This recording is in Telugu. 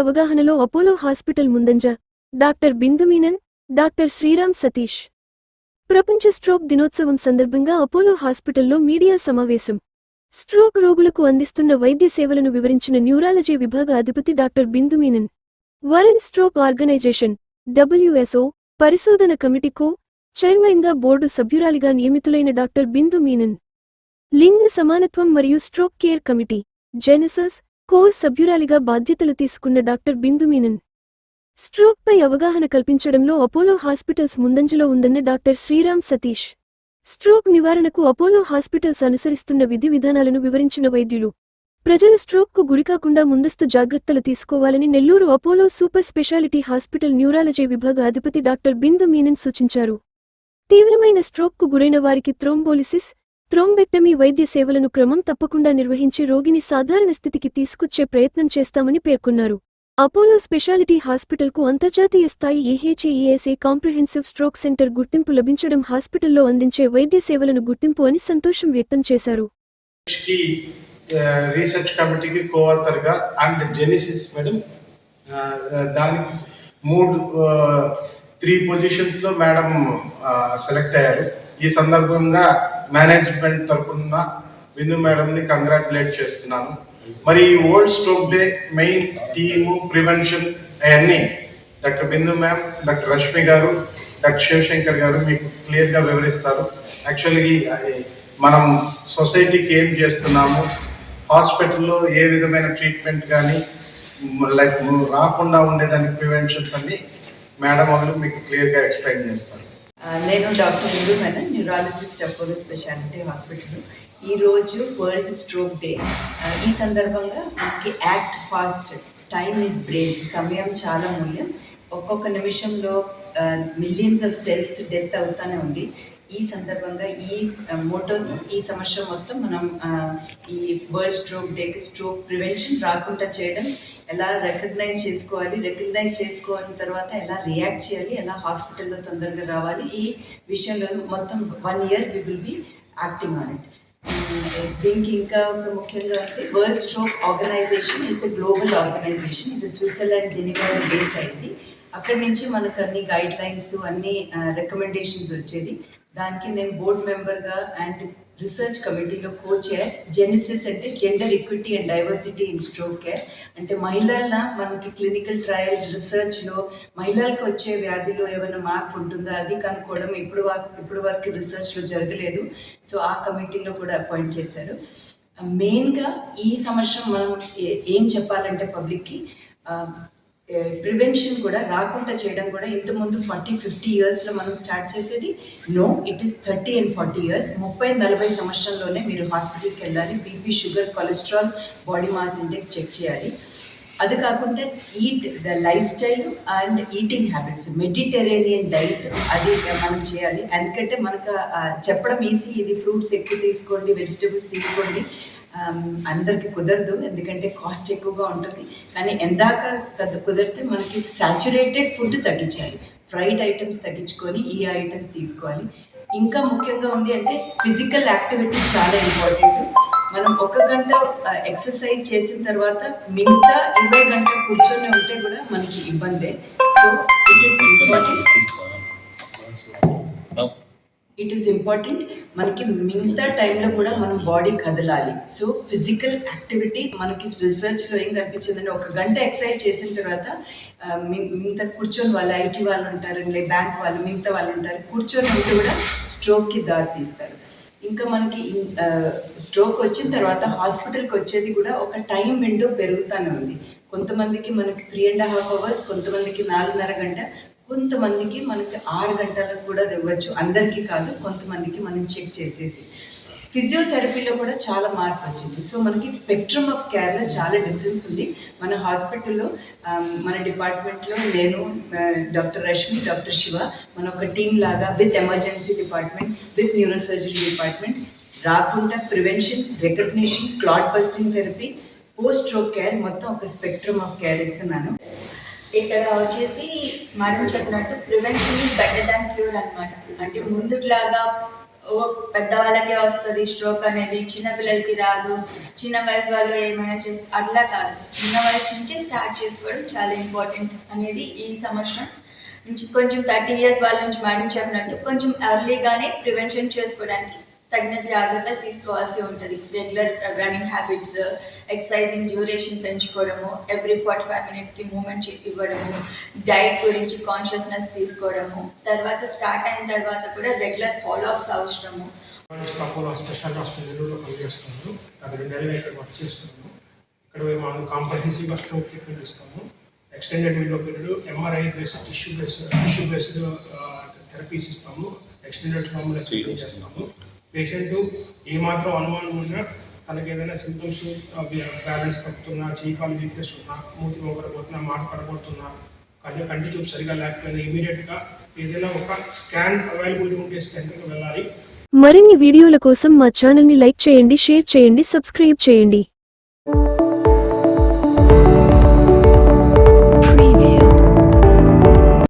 అవగాహనలో అపోలో హాస్పిటల్ ముందంజ. Doctor Bindu Menon doctor Sriram Satish. ప్రపంచ స్ట్రోక్ దినోత్సవం సందర్భంగా అపోలో హాస్పిటల్లో మీడియా సమావేశం. స్ట్రోక్ రోగులకు అందిస్తున్న వైద్య సేవలను వివరించిన న్యూరాలజీ విభాగ అధిపతి doctor Bindu Menon. World stroke organization WSO పరిశోధన కమిటీకో చైర్మన్గా బోర్డు సభ్యురాలిగా నియమితులైన డాక్టర్ బిందు మీనన్ లింగ సమానత్వం మరియు stroke care committee genesis core సభ్యురాలిగా బాధ్యతలు తీసుకున్న డాక్టర్ బిందు మీనన్ స్ట్రోక్పై అవగాహన కల్పించడంలో అపోలో హాస్పిటల్స్ ముందంజలో ఉందన్న డాక్టర్ శ్రీరామ్ సతీష్. స్ట్రోక్ నివారణకు అపోలో హాస్పిటల్స్ అనుసరిస్తున్న విధి విధానాలను వివరించిన వైద్యులు. ప్రజలు స్ట్రోక్కు గురికాకుండా ముందస్తు జాగ్రత్తలు తీసుకోవాలని Nellore Apollo super speciality hospital neurology విభాగ అధిపతి డాక్టర్ బిందు మీనన్ సూచించారు. తీవ్రమైన స్ట్రోక్కు గురైన వారికి థ్రోంబోలిసిస్ థ్రోంబెక్టమీ వైద్య సేవలను క్రమం తప్పకుండా నిర్వహించి రోగిని సాధారణ స్థితికి తీసుకొచ్చే ప్రయత్నం చేస్తామని పేర్కొన్నారు. అపోలో స్పెషాలిటీ హాస్పిటల్కు అంతర్జాతీయ స్థాయి ఏహెచ్ఏఈఎస్ఏ కాంప్రహెన్సివ్ స్ట్రోక్ సెంటర్ గుర్తింపు లభించడం హాస్పిటల్లో అందించే వైద్య సేవలను గుర్తింపు అని సంతోషం వ్యక్తం చేశారు. రీసెర్చ్ కమిటీకి కోఆర్థర్గా అండ్ జెనిసిస్ మేడం దానికి మూడు త్రీ పొజిషన్స్లో మేడం సెలెక్ట్ అయ్యారు. ఈ సందర్భంగా మేనేజ్మెంట్ తరపున బిందు మేడంని కంగ్రాచులేట్ చేస్తున్నాను. మరి ఈ old stroke day main theme prevention అవన్నీ doctor Bindu ma'am doctor Rashmi garu doctor Shivashankar గారు మీకు క్లియర్గా వివరిస్తారు. యాక్చువల్గా మనం సొసైటీకి ఏం చేస్తున్నాము? హాస్పిటల్లో ఏ విధమైన ట్రీట్మెంట్ కానీ లైక్ రాకుండా ఉండేదానికి ప్రివెన్షన్స్ అన్ని మేడం వాళ్ళు మీకు క్లియర్గా ఎక్స్ప్లెయిన్ చేస్తారు. నేను doctor Bindu madam neurologist Apollo speciality hospital. ఈరోజు వరల్డ్ స్ట్రోక్ డే ఈ సందర్భంగా మనకి act fast time is brain సమయం చాలా మూల్యం. ఒక్కొక్క నిమిషంలో మిలియన్స్ ఆఫ్ సెల్స్ డెత్ అవుతానే ఉంది. ఈ సందర్భంగా ఈ మోటోతో ఈ సంవత్సరం మొత్తం మనం ఈ వరల్డ్ స్ట్రోక్ డేకి స్ట్రోక్ ప్రివెన్షన్ రాకుండా చేయడం ఎలా రికగ్నైజ్ చేసుకోవాలి రికగ్నైజ్ చేసుకోవాలని తర్వాత ఎలా రియాక్ట్ చేయాలి ఎలా హాస్పిటల్లో తొందరగా రావాలి ఈ విషయంలో మొత్తం one year we will be acting on it దీనికి ఇంకా ఒక ముఖ్యంగా అంటే world stroke organization is a global organization ఇది స్విట్జర్లాండ్ జెనీవా బేస్ అయింది. అక్కడి నుంచి మనకు అన్ని గైడ్ లైన్స్ అన్ని రికమెండేషన్స్ వచ్చేది దానికి నేను బోర్డ్ మెంబర్గా అండ్ రీసెర్చ్ కమిటీలో కో జెనిసిస్ అంటే gender equity and diversity in stroke care అంటే మహిళల మనకి క్లినికల్ ట్రయల్స్ రీసెర్చ్లో మహిళలకు వచ్చే వ్యాధిలో ఏమైనా మార్పు ఉంటుందా? అది కనుక్కోవడం ఇప్పుడు ఇప్పుడు వరకు రీసెర్చ్లో జరగలేదు. సో ఆ కమిటీలో కూడా అపాయింట్ చేశారు. మెయిన్గా ఈ సంవత్సరం మనం ఏ- ఏం చెప్పాలంటే పబ్లిక్కి ప్రివెన్షన్ కూడా రాకుండా చేయడం కూడా ఇంతకుముందు ఫార్టీ ఫిఫ్టీ ఇయర్స్లో మనం స్టార్ట్ చేసేది. No it is thirty and forty years. ముప్పై నలభై సంవత్సరంలోనే మీరు హాస్పిటల్కి వెళ్ళాలి. BP sugar cholesterol body mass index check చేయాలి. అది కాకుండా eat the life style and eating habits. Mediterranean diet అది మనం చేయాలి. ఎందుకంటే మనకు చెప్పడం ఈజీ. ఇది ఫ్రూట్స్ ఎక్కువ తీసుకోండి వెజిటబుల్స్ తీసుకోండి. అందరికి కుదరదు. ఎందుకంటే కాస్ట్ ఎక్కువగా ఉంటుంది. కానీ ఎందాక కద- కుదిరితే మనకి సాచురేటెడ్ ఫుడ్ తగ్గించాలి. ఫ్రైడ్ ఐటమ్స్ తగ్గించుకొని ఈ ఐటమ్స్ తీసుకోవాలి. ఇంకా ముఖ్యంగా ఉంది అంటే ఫిజికల్ యాక్టివిటీ చాలా ఇంపార్టెంట్ మనం ఒక గంట ఎక్సర్సైజ్ చేసిన తర్వాత మిగతా ఇరవై గంట కూర్చొని ఉంటే కూడా మనకి ఇబ్బందే. So it is important it is important మనకి మిగతా టైంలో కూడా మనం బాడీ కదలాలి. సో ఫిజికల్ యాక్టివిటీ మనకి రీసెర్చ్లో ఏం కనిపించిందంటే ఒక గంట ఎక్సర్సైజ్ చేసిన తర్వాత మిగతా కూర్చొని వాళ్ళు ఐటీ వాళ్ళు ఉంటారు లేదా బ్యాంక్ వాళ్ళు మిగతా వాళ్ళు ఉంటారు కూర్చొని ఉంటే కూడా స్ట్రోక్కి దారి తీస్తారు. ఇంకా మనకి స్ట్రోక్ వచ్చిన తర్వాత హాస్పిటల్కి వచ్చేది కూడా ఒక టైం విండో పెరుగుతూనే ఉంది. కొంతమందికి మనకి త్రీ అండ్ హాఫ్ అవర్స్ కొంతమందికి నాలుగున్నర గంట కొంతమందికి మనకి ఆరు గంటలకు కూడా ఇవ్వచ్చు. అందరికీ కాదు కొంతమందికి మనం చెక్ చేసేసి. ఫిజియోథెరపీలో కూడా చాలా మార్పు వచ్చింది. సో మనకి స్పెక్ట్రమ్ ఆఫ్ కేర్లో చాలా డిఫరెన్స్ ఉంది. మన హాస్పిటల్లో మన డిపార్ట్మెంట్లో నేను డాక్టర్ రష్మి డాక్టర్ శివ మన ఒక టీం లాగా with emergency department with neurosurgery department రాకుండా prevention recognition clot busting therapy post stroke care మొత్తం ఒక స్పెక్ట్రమ్ ఆఫ్ కేర్ ఇస్తున్నాను. ఇక్కడ వచ్చేసి మేడం చెప్పినట్టు prevention is better than cure అనమాట అంటే ముందులాగా ఓ పెద్దవాళ్ళకే వస్తుంది స్ట్రోక్ అనేది చిన్న పిల్లలకి రాదు చిన్న వయసు వాళ్ళు ఏమైనా చేసి అట్లా కాదు. చిన్న వయసు నుంచి స్టార్ట్ చేసుకోవడం చాలా ఇంపార్టెంట్ అనేది ఈ సంవత్సరం నుంచి. కొంచెం థర్టీ ఇయర్స్ వాళ్ళ నుంచి మేడం చెప్పినట్టు కొంచెం ఎర్లీగానే ప్రివెన్షన్ చేసుకోవడానికి తగిన జాగ్రత్తలు తీసుకోవాల్సి ఉంటుంది. Regular running habits exercising duration పెంచుకోవడము every forty five మినిట్స్కి మూమెంట్ ఇవ్వడము డైట్ గురించి కాన్షియస్నెస్ తీసుకోవడము తర్వాత స్టార్ట్ అయిన తర్వాత కూడా రెగ్యులర్ ఫాలో అప్స్ అవసరము. అపోలో స్పెషల్ ఇక్కడ వర్క్ చేస్తున్నాను ఇక్కడ మనం కాంప్రహెన్సివ్గా స్ట్రోక్ ట్రీట్మెంట్ ఇస్తాము. Extended window period MRI based tissue based tissue based therapies ఇస్తాము. ఎక్స్టెండెడ్ ట్రామలెస్ చేస్తాము. పేషెంట్ ఏమాత్రం అనుమానం ఉన్నా తనకి ఏదైనా సింటమ్స్ బ్యాలెన్స్ తప్పుతున్నా చీకాలు వీక్నెస్ ఉన్నా మూతి మొగరబోతున్నా మాట తడబడుతున్నా కళ్ళు కంటి చూపు సరిగా లేకపోయినా ఇమీడియట్గా ఏదైనా ఒక స్కాన్ అవైలబిలిటీ ఉంటే స్కాన్కి వెళ్ళాలి. మరిన్ని వీడియోల కోసం మా ఛానల్ని లైక్ చేయండి షేర్ చేయండి సబ్స్క్రైబ్ చేయండి.